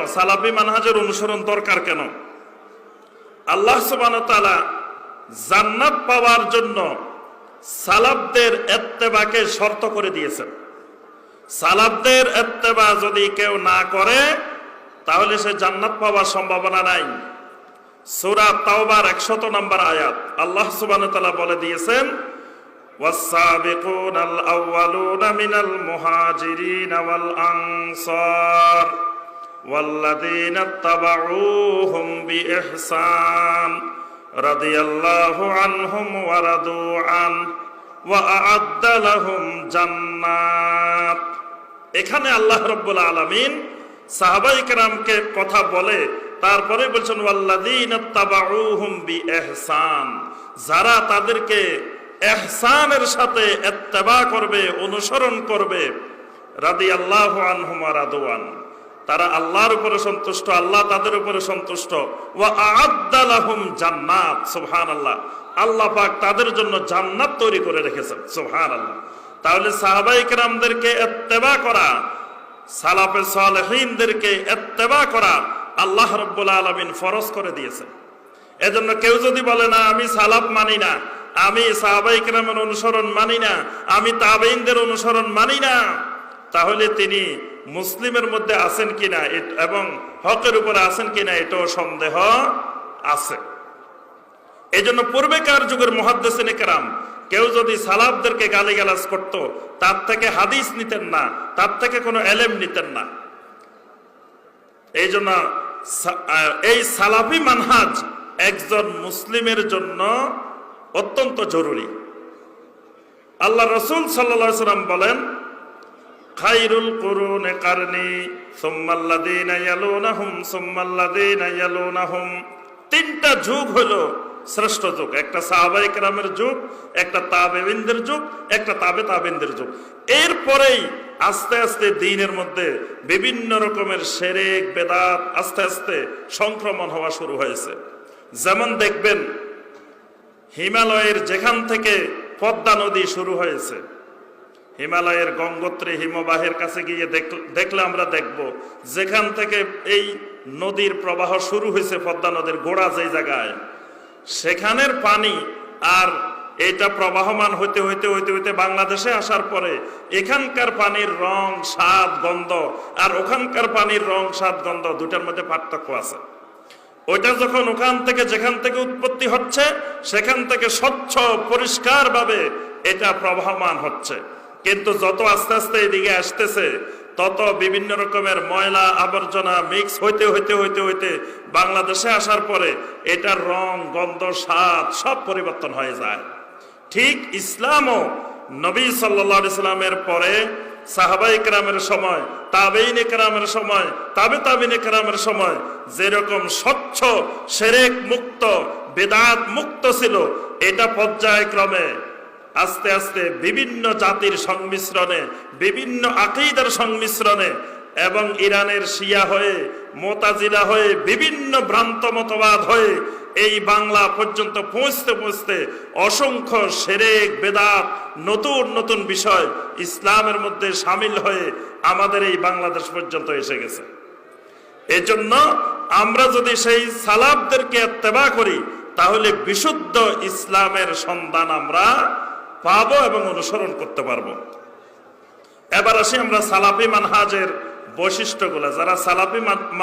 সালাফি মানহাজের অনুসরণ দরকার কেন আল্লাহ সুবান তালা জান্নাত পাওয়ার জন্য সালাফদের এত্তেবাকে শর্ত করে দিয়েছেন সালাফদের এত্তেবা যদি কেউ না করে তাহলে সে জান্নাত পাওয়ার সম্ভাবনা নাই সুরা তাওবার একশত নম্বর আয়াত আল্লাহ সুবান তালা বলে দিয়েছেন والسابقون الأولون من المهاجرين والأنصار والذين اتبعوهم بإحسان رضي الله عنهم ورضوا عنه وأعد لهم جنات এখানে আল্লাহ রব্বুল আলমিন সাহাবাই কেরামকে কথা বলে তারপরে বলছেন ওয়াল্লাদিন তাবাউহুম বি এহসান যারা তাদেরকে এহসানের সাথে এত্তেবা করবে অনুসরণ করবে রাদি আল্লাহ আনহুম রাদওয়ান তারা আল্লাহর উপরে সন্তুষ্ট, আল্লাহ তাদের উপরে সন্তুষ্ট। আ'আদ্দালাহুম জান্নাত আল্লাহ পাক তাদের জন্য জান্নাত তৈরি করে রেখেছেন সোহান আল্লাহ তাহলে সাহাবাই কেরামদেরকে এত্তেবা করা, সালাফে সালেহিনদেরকে এত্তেবা করা আল্লাহ রব্বুল আলমিন ফরজ করে দিয়েছেন। এজন্য কেউ যদি বলে, না, আমি সালাফ মানি না, আমি সাহাবাই কেরামের অনুসরণ মানি না, আমি তাবেইনদের অনুসরণ মানি না, তাহলে তিনি মুসলিমের মধ্যে আছেন কিনা এবং হকের উপরে আছেন কিনা, এটাও সন্দেহ আছে। এই জন্য পূর্বেকার যুগের মহাদ্দেশিন কেরাম কেউ যদি সালাফদেরকে গালিগালাজ করত, তার থেকে হাদিস নিতেন না, তার থেকে কোনো এলেম নিতেন না। এই জন্য এই সালাফি মানহাজ একজন মুসলিমের জন্য অত্যন্ত জরুরি। আল্লাহ রসুল সাল্লা সাল্লাম বলেন খাইরুল কুরুনে কারনি, সুম্মাল্লাযীনা ইয়ালুনাহুম সুম্মাল্লাযীনা ইয়ালুনাহুম। তিনটা যুগ হলো শ্রেষ্ঠ যুগ। একটা সাহাবাই কেরামের যুগ, একটা তাবেবিনদের যুগ, একটা তাবে তাবেনদের যুগ। এরপরেই আস্তে আস্তে দিনের মধ্যে বিভিন্ন রকমের সেরেক, বেদাত আস্তে আস্তে সংক্রমণ হওয়া শুরু হয়েছে। যেমন দেখবেন, হিমালয়ের যেখান থেকে পদ্মা নদী শুরু হয়েছে হিমালয়ের গঙ্গোত্রী হিমবাহের কাছে গিয়ে দেখ- দেখলে আমরা দেখব, যেখান থেকে এই নদীর প্রবাহ শুরু হয়েছে পদ্মা নদীর গোড়া যেই জায়গায়, সেখানের পানি আর এটা প্রবাহমান হইতে হইতে হইতে হইতে বাংলাদেশে আসার পরে এখানকার পানির রং, স্বাদ, গন্ধ আর ওখানকার পানির রং, স্বাদ, গন্ধ দুটার মধ্যে পার্থক্য আছে। ওইটা যখন ওখান থেকে, যেখান থেকে উৎপত্তি হচ্ছে, সেখান থেকে স্বচ্ছ পরিষ্কার ভাবে এটা প্রবাহমান হচ্ছে। কিন্তু যত আস্তে আস্তে এদিকে আসতেছে, তত বিভিন্ন রকমের ময়লা আবর্জনা মিক্স হইতে হইতে হইতে হইতে বাংলাদেশে আসার পরে এটার রং, গন্ধ, স্বাদ সব পরিবর্তন হয়ে যায়। ঠিক ইসলামও নবী সাল্লা ইসলামের পরে সাহাবাই কেরামের সময়, তাবেইন কেরামের সময়, তাবে তাবিন কেরামের সময় যেরকম স্বচ্ছ, সেরেক মুক্ত, বেদাত মুক্ত ছিল, এটা পর্যায়ক্রমে আস্তে আস্তে বিভিন্ন জাতির সংমিশ্রণে, বিভিন্ন আকিদার সংমিশ্রণে এবং ইরানের শিয়া হয়ে, মোতাজিলা হয়ে, বিভিন্ন ভ্রান্ত মতবাদ হয়ে এই বাংলা পর্যন্ত পৌঁছতে পৌঁছতে অসংখ্য সেরেক, বেদাত, নতুন নতুন বিষয় ইসলামের মধ্যে সামিল হয়ে আমাদের এই বাংলাদেশ পর্যন্ত এসে গেছে। এজন্য আমরা যদি সেই সালাবদেরকে এত্তেবা করি, তাহলে বিশুদ্ধ ইসলামের সন্ধান আমরা পাবো এবং অনুসরণ করতে পারব। এবার আসি আমরা সালাপি মানহাজের বৈশিষ্ট্যগুলো। যারা সালাপি মান-